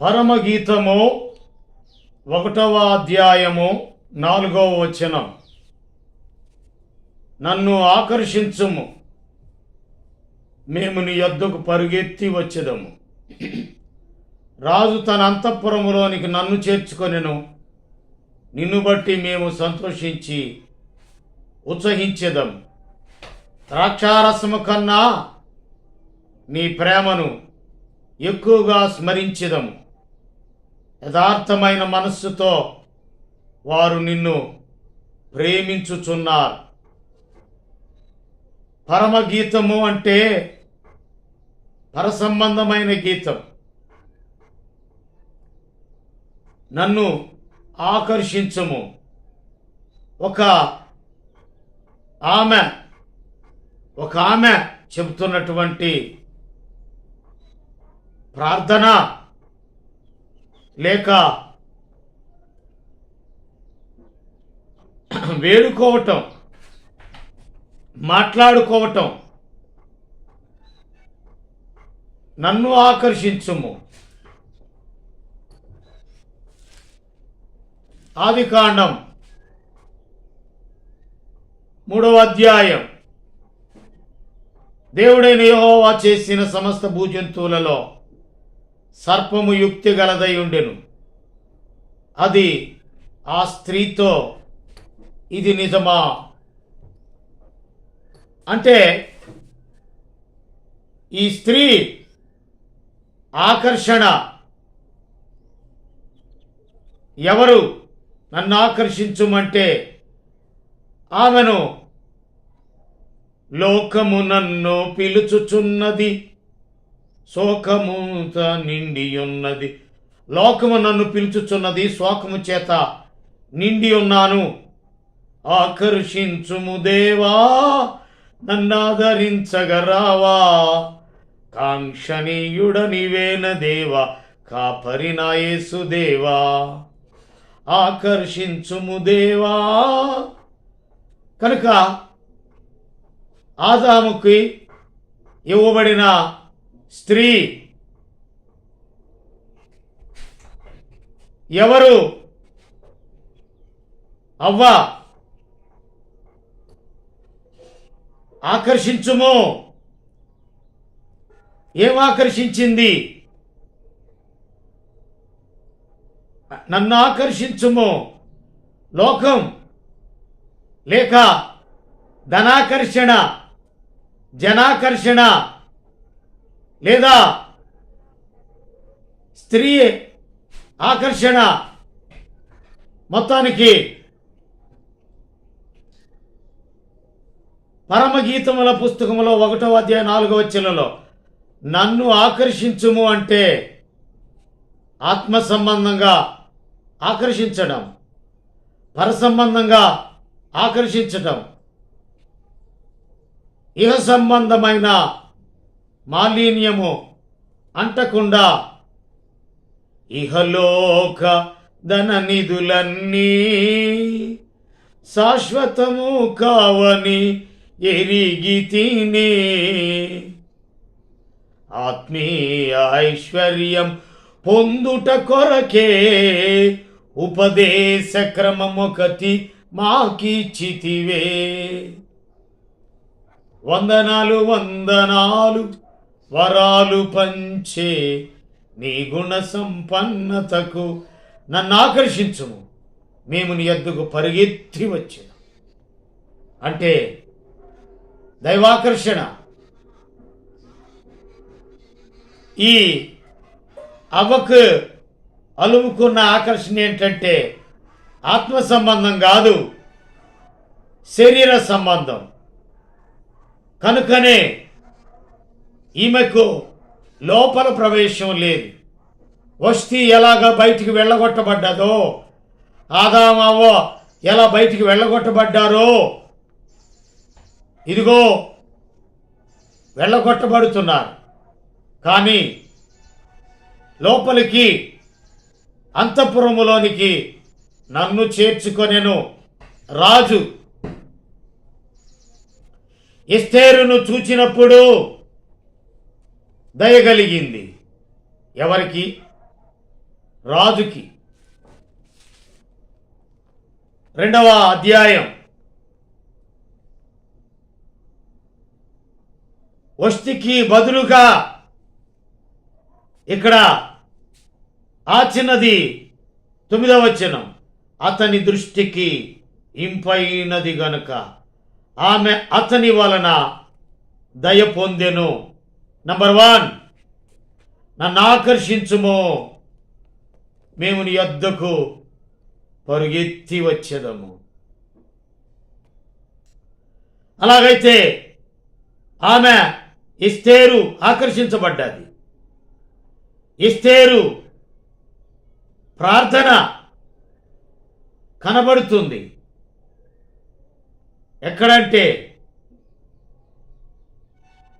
పరమగీతము ఒకటవ అధ్యాయము నాలుగవ వచనం. నన్ను ఆకర్షించుము. మేము నీ యొద్దకు పరుగెత్తి వచ్చేదము. రాజు తన అంతఃపురములోనికి నన్ను చేర్చుకొనెను. నిన్ను బట్టి మేము సంతోషించి ఉత్సహించేదం ద్రాక్షారసము కన్నా నీ ప్రేమను ఎక్కువగా స్మరించేదము. యథార్థమైన మనస్సుతో వారు నిన్ను ప్రేమించుచున్నారు. పరమగీతము అంటే పరసంబంధమైన గీతం. నన్ను ఆకర్షించము. ఒక ఆమె ఒక ఆమె చెబుతున్నటువంటి ప్రార్థన లేక వేడుకోవటం మాట్లాడుకోవటం నన్ను ఆకర్షించుము. ఆదికాండం మూడవ అధ్యాయం. దేవుడైన యహోవా చేసిన సమస్త భూజంతువులలో సర్పము యుక్తి గలదై ఉండెను. అది ఆ స్త్రీతో ఇది నిజమా? అంటే ఈ స్త్రీ ఆకర్షణ ఎవరు నన్ను ఆకర్షించుమంటే ఆమెను లోకము నన్ను పిలుచుచున్నది. శోకముత నిండి ఉన్నది లోకము నన్ను పిలుచుచున్నది శోకము చేత నిండి ఉన్నాను. ఆకర్షించుము దేవా నన్నాదరించగరావా? కాంక్షణీయుడ నీవేన దేవా కాపరినాయేసు దేవా. ఆకర్షించుము దేవా. కనుక ఆదాముకి ఇవ్వబడిన స్త్రీ. ఎవరు? అవ్వ. ఆకర్షించుము. ఏం ఆకర్షించింది? నన్ను ఆకర్షించుము. లోకం. లేక ధనాకర్షణ. జనాకర్షణ. లేదా స్త్రీ ఆకర్షణ మొత్తానికి పరమగీతముల పుస్తకములో ఒకటో అధ్యాయ నాలుగవ చెలలో నన్ను ఆకర్షించుము అంటే ఆత్మ సంబంధంగా ఆకర్షించడం పరసంబంధంగా ఆకర్షించటం ఇహ సంబంధమైన మాలిన్యము అంటకుండా ఇహలోక ధన నిధులన్నీ శాశ్వతము కావని ఎరిగి తినే ఆత్మీయ ఐశ్వర్యం పొందుట కొరకే ఉపదేశ క్రమమొకటి మాకిచ్చితివే. వందనాలు వందనాలు. వరాలు పంచే నీ గుణ సంపన్నతకు నన్ను ఆకర్షించుము. మేము నీ ఎద్దుకు పరిగెత్తి వచ్చిన. అంటే దైవాకర్షణ. ఈ అవ్వకు అలుముకున్న ఆకర్షణ ఏంటంటే ఆత్మ సంబంధం కాదు శరీర సంబంధం. కనుకనే ఈమెకు లోపల ప్రవేశం లేదు. వస్తీ ఎలాగ బయటికి వెళ్ళగొట్టబడ్డదో ఆదామవ్వ ఎలా బయటికి వెళ్ళగొట్టబడ్డారో ఇదిగో వెళ్ళగొట్టబడుతున్నారు. కానీ లోపలికి అంతఃపురములోనికి నన్ను చేర్చుకొనెను రాజు. ఎస్తేరును చూచినప్పుడు దయగలిగింది. ఎవరికి? రాజుకి. రెండవ అధ్యాయం. వస్తికి బదులుగా ఇక్కడ ఆ చిన్నది తొమ్మిదవ వచనం. అతని దృష్టికి ఇంపైనది గనుక. ఆమె అతని వలన దయ పొందెను. నంబర్ వన్ నన్ను ఆకర్షించుము. మేము నీ యొద్దకు పరుగెత్తి వచ్చేదము. అలాగైతే ఆమె ఇస్తేరు ఆకర్షించబడ్డది. ఇస్తేరు ప్రార్థన కనబడుతుంది. ఎక్కడంటే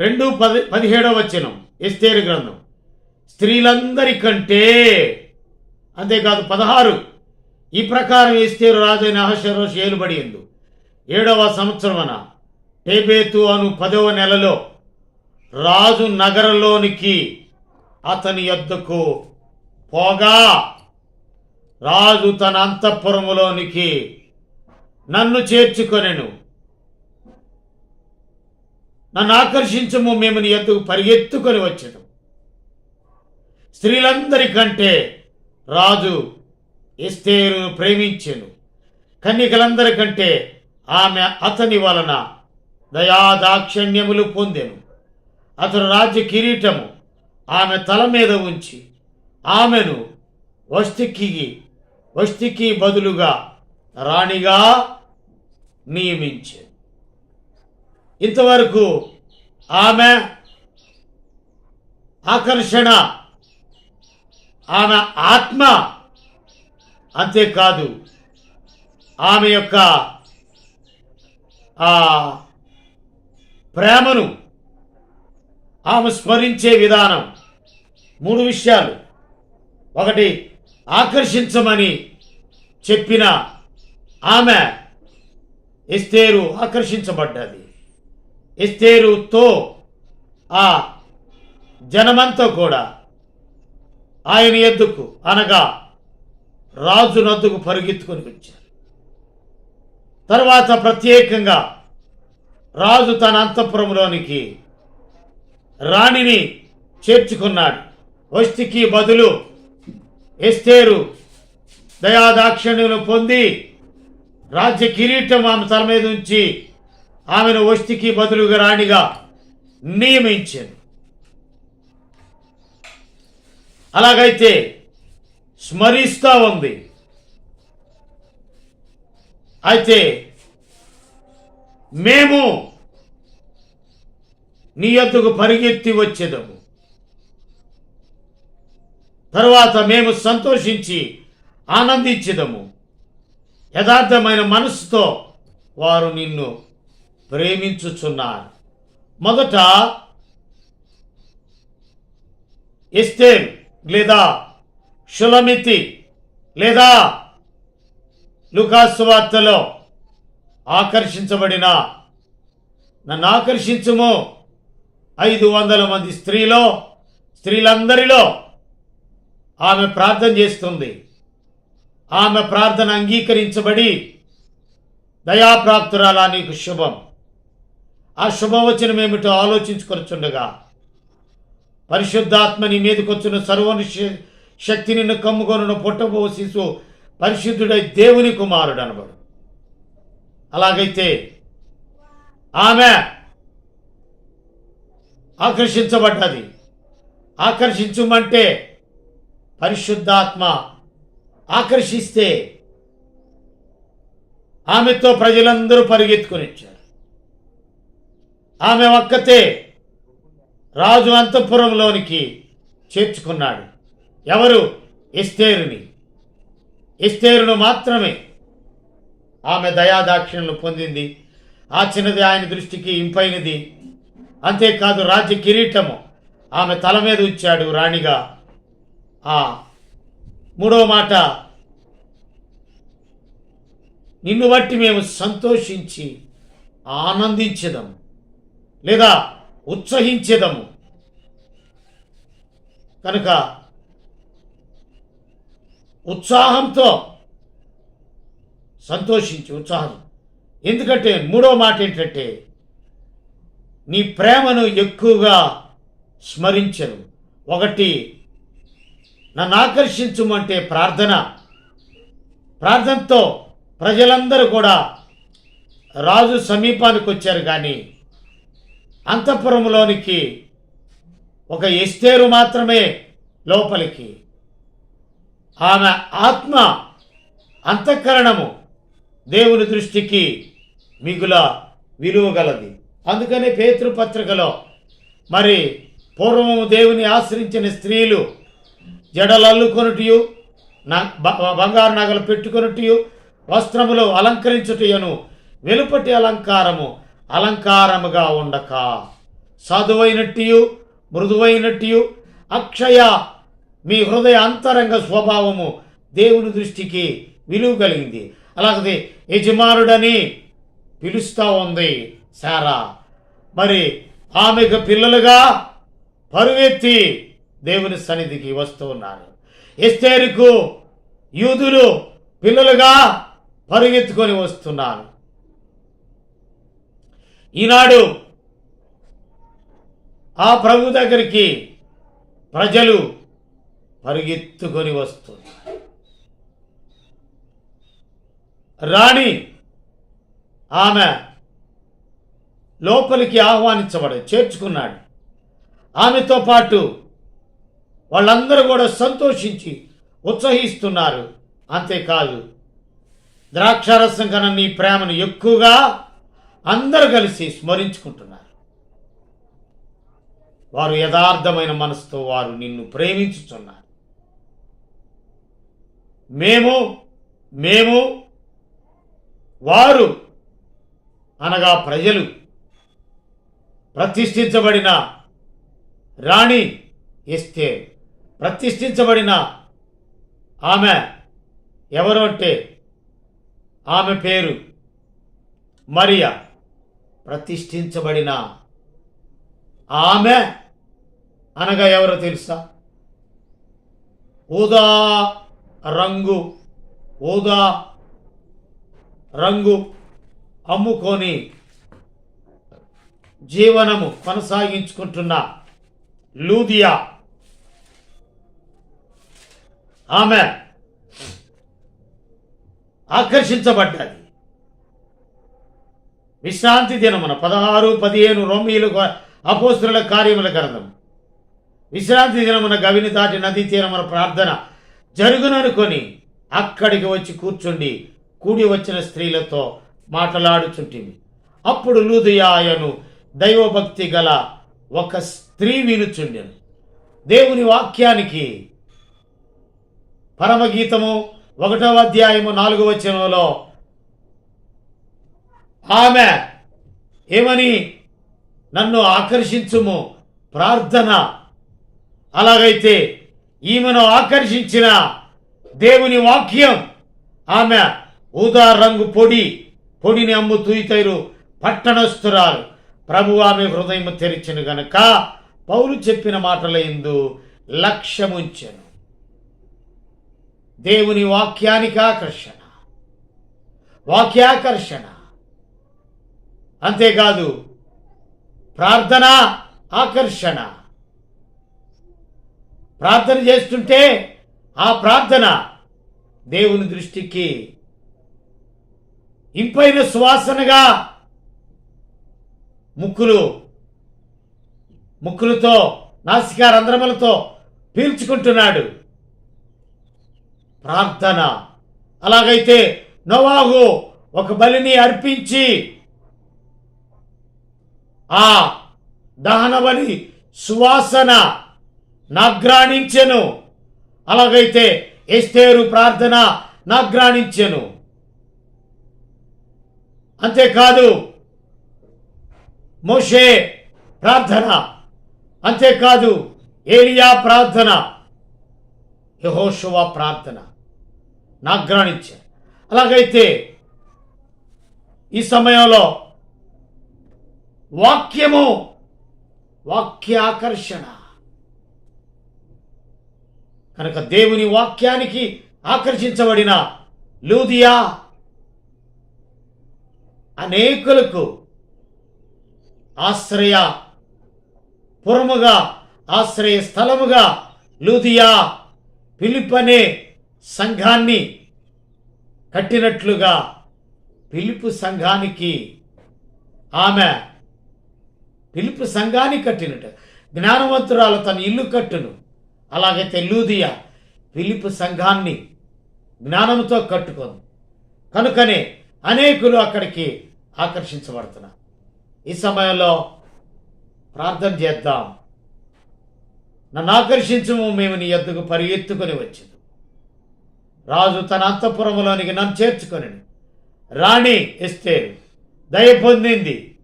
రెండు పది పదిహేడవ వచనం ఎస్తేరు గ్రంథం. స్త్రీలందరికంటే అంతేకాదు పదహారు ఈ ప్రకారం ఎస్తేరు రాజైన అహశరోష్ ఏలుబడి ఎందు. ఏడవ సంవత్సరమున టేబేతు అను పదవ నెలలో రాజు నగరంలోనికి అతని యొద్దకు పోగా రాజు తన అంతఃపురములోనికి నన్ను చేర్చుకొనెను. నన్ను ఆకర్షించము మేము నీ ఎద్దుకు పరిగెత్తుకొని వచ్చేది స్త్రీలందరికంటే రాజు ఎస్తేరును ప్రేమించెను. కన్యకలందరికంటే ఆమె అతని వలన దయాదాక్షణ్యములు పొందెను. అతను రాజ్య కిరీటము ఆమె తల మీద ఉంచి ఆమెను వస్తికి వస్తికి బదులుగా రాణిగా నియమించాడు ఇంతవరకు ఆమె ఆకర్షణ ఆమె ఆత్మ అంతేకాదు. ఆమె యొక్క ఆ ప్రేమను ఆమె స్మరించే విధానం మూడు విషయాలు. ఒకటి ఆకర్షించమని చెప్పిన ఆమె ఎస్తేరు ఆకర్షించబడ్డది. ఎస్తేరుతో ఆ జనమంతా కూడా ఆయన ఎద్దుకు అనగా రాజు నద్దుకు పరుగెత్తుకొని వచ్చారు. తర్వాత ప్రత్యేకంగా రాజు తన అంతఃపురంలోనికి రాణిని చేర్చుకున్నాడు. వస్తికి బదులు ఎస్తేరు దయాదాక్షిణ్యులు పొంది రాజ్య కిరీటం ఆమె తల మీద ఉంచి ఆమెను వస్తికి బదులుగా రాణిగా నియమించాను. అలాగైతే స్మరిస్తూ ఉంది అయితే మేము నీ పరిగెత్తి వచ్చేదము. తరువాత మేము సంతోషించి ఆనందించేదము. యథార్థమైన మనసుతో వారు నిన్ను ప్రేమించుచున్నారు మొదట ఎస్తేర్ లేదా షులమితి లేదా లుకాసు వార్తలో ఆకర్షించబడిన నన్ను ఆకర్షించుము. ఐదు వందల మంది స్త్రీలో స్త్రీలందరిలో ఆమె ప్రార్థన చేస్తుంది. ఆమె ప్రార్థన అంగీకరించబడి దయాప్రాప్తురాలా నీకు శుభం. ఆ శుభవచనం ఏమిటో ఆలోచించుకొచ్చుండగా పరిశుద్ధాత్మ నీ మీదకొచ్చిన వచ్చిన శక్తి నిన్ను కమ్ముకొనున్న పుట్టబో శిశు పరిశుద్ధుడై దేవుని కుమారుడు అనబడు అలాగైతే ఆమె ఆకర్షించబడ్డది. ఆకర్షించమంటే పరిశుద్ధాత్మ ఆకర్షిస్తే ఆమెతో ప్రజలందరూ పరిగెత్తుకొని వచ్చారు ఆమె ఒక్కతే రాజు అంతఃపురంలోనికి చేర్చుకున్నాడు. ఎవరు? ఎస్తేరుని. ఇస్తేరును మాత్రమే ఆమె దయాదాక్షిణ్యం పొందింది. ఆ చిన్నది ఆయన దృష్టికి ఇంపైనది. అంతేకాదు రాజ్య కిరీటము ఆమె తల మీద ఉంచాడు రాణిగా. ఆ మూడో మాట నిన్ను బట్టి మేము సంతోషించి ఆనందించదము. లేదా ఉత్సహించేదము. కనుక ఉత్సాహంతో సంతోషించి ఉత్సాహం. ఎందుకంటే మూడో మాట ఏంటంటే నీ ప్రేమను ఎక్కువగా స్మరించను. ఒకటి నన్ను ఆకర్షించమంటే ప్రార్థన. ప్రార్థనతో ప్రజలందరూ కూడా రాజు సమీపానికి వచ్చారు కానీ అంతఃపురంలోనికి ఒక ఎస్తేరు మాత్రమే లోపలికి. ఆమె ఆత్మ అంతఃకరణము దేవుని దృష్టికి మిగుల విలువగలది. అందుకనే పేతృపత్రికలో మరి పూర్వము దేవుని ఆశ్రయించిన స్త్రీలు జడలు అల్లుకొనుటియు న- బ- బంగారు నగలు పెట్టుకొనుటియు వస్త్రములు అలంకరించుటయను వెలుపటి అలంకారము అలంకారముగా ఉండక. సాధువైనట్టియు మృదువైనట్టియు అక్షయ మీ హృదయ అంతరంగ స్వభావము దేవుని దృష్టికి విలువ కలిగింది. అలాగే యజమానుడని పిలుస్తూ ఉంది సారా మరి ఆమెకు పిల్లలుగా పరువెత్తి దేవుని సన్నిధికి వస్తూ ఉన్నారు ఎస్తేరుకు యూదులు పిల్లలుగా పరుగెత్తుకొని వస్తున్నారు ఈనాడు ఆ ప్రభు దగ్గరికి ప్రజలు పరిగెత్తుకొని వస్తుంది రాణి ఆమె లోపలికి ఆహ్వానించబడి చేర్చుకున్నాడు. ఆమెతో పాటు వాళ్ళందరూ కూడా సంతోషించి ఉత్సహిస్తున్నారు. అంతేకాదు ద్రాక్షారసం కన్నా నీ ప్రేమను ఎక్కువగా అందరూ కలిసి స్మరించుకుంటున్నారు. వారు యథార్థమైన మనసుతో వారు నిన్ను ప్రేమించుచున్నారు. మేము మేము వారు అనగా ప్రజలు ప్రతిష్ఠించబడిన రాణి ఇస్తే ప్రతిష్ఠించబడిన ఆమె ఎవరు అంటే ఆమె పేరు మరియా. ప్రతిష్ఠించబడిన ఆమె అనగా ఎవరో తెలుసా? ఊదా రంగు ఊదా రంగు అమ్ముకొని జీవనము కొనసాగించుకుంటున్న లూదియా. ఆమె ఆకర్షించబడ్డది. విశ్రాంతి దినమున పదహారు పదిహేను రోమిలు అపోస్తుల కార్యముల గ్రంథం విశ్రాంతి దినమున గవిని దాటి నదీ తీరమున ప్రార్థన జరుగుననుకొని అక్కడికి వచ్చి కూర్చుండి కూడి వచ్చిన స్త్రీలతో మాట్లాడుచుంటిమి. అప్పుడు లూదుయాయను దైవభక్తి గల ఒక స్త్రీ వినుచుండెను. దేవుని వాక్యానికి పరమగీతము ఒకటవ అధ్యాయము నాలుగవ వచనంలో ఆమె ఏమని నన్ను ఆకర్షించుము? ప్రార్థన. అలాగైతే ఈమెను ఆకర్షించిన దేవుని వాక్యం. ఆమె ఊదా రంగు పొడి పొడిని అమ్ము తూయితైరు పట్టణస్తురాలు ప్రభు ఆమె హృదయం తెరిచిన గనక పౌలు చెప్పిన మాటల ఎందు లక్ష్యముంచెను. దేవుని వాక్యానికి ఆకర్షణ వాక్యాకర్షణ. అంతేకాదు ప్రార్థన ఆకర్షణ. ప్రార్థన చేస్తుంటే ఆ ప్రార్థన దేవుని దృష్టికి ఇంపైన సువాసనగా ముక్కులు ముక్కులతో నాసికా రంధ్రములతో పీల్చుకుంటున్నాడు. ప్రార్థన. అలాగైతే నోవాహు ఒక బలిని అర్పించి ఆ దహనబలి సువాసన నాగ్రాణించెను. అలాగైతే ఎస్తేరు ప్రార్థన నాగ్రాణించెను. అంతేకాదు మోషే ప్రార్థన. అంతేకాదు ఏలియా ప్రార్థన. యహోషువ ప్రార్థన నాగ్రాణించారు అలాగైతే ఈ సమయంలో వాక్యము వాక్యాకర్షణ. కనుక దేవుని వాక్యానికి ఆకర్షించబడిన లూదియా అనేకులకు ఆశ్రయ పురముగా ఆశ్రయ స్థలముగా లూదియా పిలుపనే అనే సంఘాన్ని కట్టినట్లుగా పిలుపు సంఘానికి ఆమె పిలుపు సంఘాన్ని కట్టినట్టు. జ్ఞానవంతురాలు తన ఇల్లు కట్టును. అలాగైతే తెల్లూదియా పిలుపు సంఘాన్ని జ్ఞానంతో కట్టుకుంది కనుకనే అనేకులు అక్కడికి ఆకర్షించబడుతున్నారు. ఈ సమయంలో ప్రార్థన చేద్దాం. నన్ను ఆకర్షించము మేము నీ ఎద్దుకు పరిగెత్తుకొని వచ్చింది. రాజు తన అంతఃపురంలోనికి నన్ను చేర్చుకొని రాణి ఇస్తే దయ పొందింది.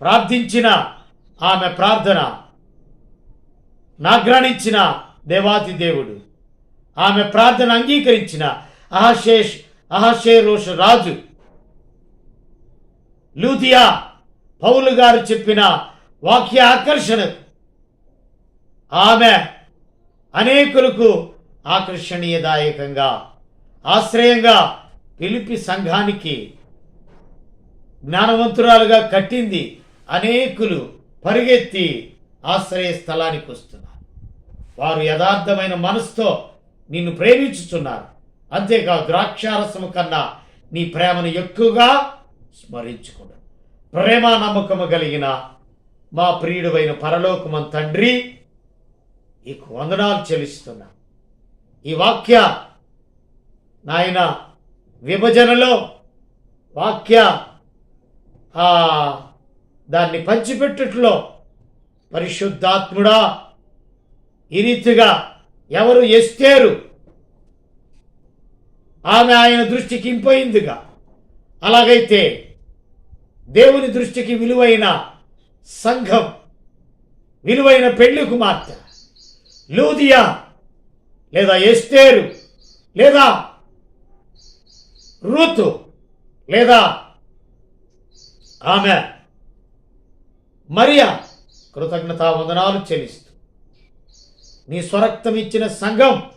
ప్రార్థించిన ఆమె ప్రార్థన నాగ్రాణించిన దేవాది దేవుడు. ఆమె ప్రార్థన అంగీకరించిన అహశేష్ అహషేరోష్ రాజు. లూథియా పౌలు గారు చెప్పిన వాక్య ఆకర్షణ. ఆమె అనేకులకు ఆకర్షణీయదాయకంగా ఆశ్రయంగా పిలిపి సంఘానికి జ్ఞానవంతురాలుగా కట్టింది అనేకులు. పరిగెత్తి ఆశ్రయ స్థలానికి వస్తున్నారు. వారు యథార్థమైన మనసుతో నిన్ను ప్రేమించుతున్నారు అంతేకాదు ద్రాక్షారసము కన్నా నీ ప్రేమను ఎక్కువగా స్మరించుకున్నాడు ప్రేమ నమ్మకము కలిగిన మా ప్రియుడువైన పరలోకమం తండ్రి ఈ వందనాలు చెల్లిస్తున్నా. ఈ వాక్య నాయన విభజనలో వాక్య ఆ, దాన్ని పంచిపెట్టుట్లో పరిశుద్ధాత్ముడా. ఈ రీతిగా ఎవరు ఎస్తేరు? ఆమె ఆయన దృష్టికి ఇంపోయిందిగా అలాగైతే దేవుని దృష్టికి విలువైన సంఘం విలువైన పెళ్ళి కుమార్తె లూదియా లేదా ఎస్తేరు లేదా రూతు లేదా ఆమె. మరియా కృతజ్ఞతా వందనాలు చెల్లిస్తూ. నీ స్వరక్తం ఇచ్చిన సంఘం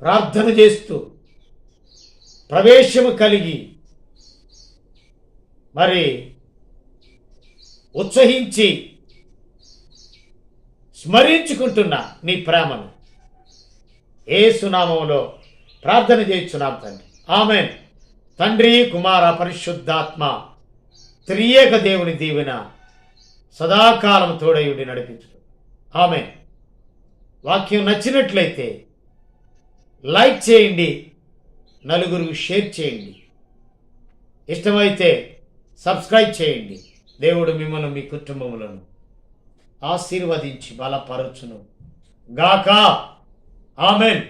ప్రార్థన చేస్తూ ప్రవేశము కలిగి మరి ఉత్సహించి స్మరించుకుంటున్నా నీ ప్రేమను ఏ సునామంలో ప్రార్థన చేయించున్నాం తండ్రి. ఆమె తండ్రి కుమార పరిశుద్ధాత్మ. త్రియేక దేవుని దీవెన సదాకాలం తోడయుడి నడిపించు ఆమె. వాక్యం నచ్చినట్లయితే లైక్ చేయండి నలుగురికి షేర్ చేయండి. ఇష్టమైతే సబ్స్క్రైబ్ చేయండి. దేవుడు మిమ్మల్ని మీ కుటుంబములను ఆశీర్వదించి బలపరచును. గాక. ఆమెన్.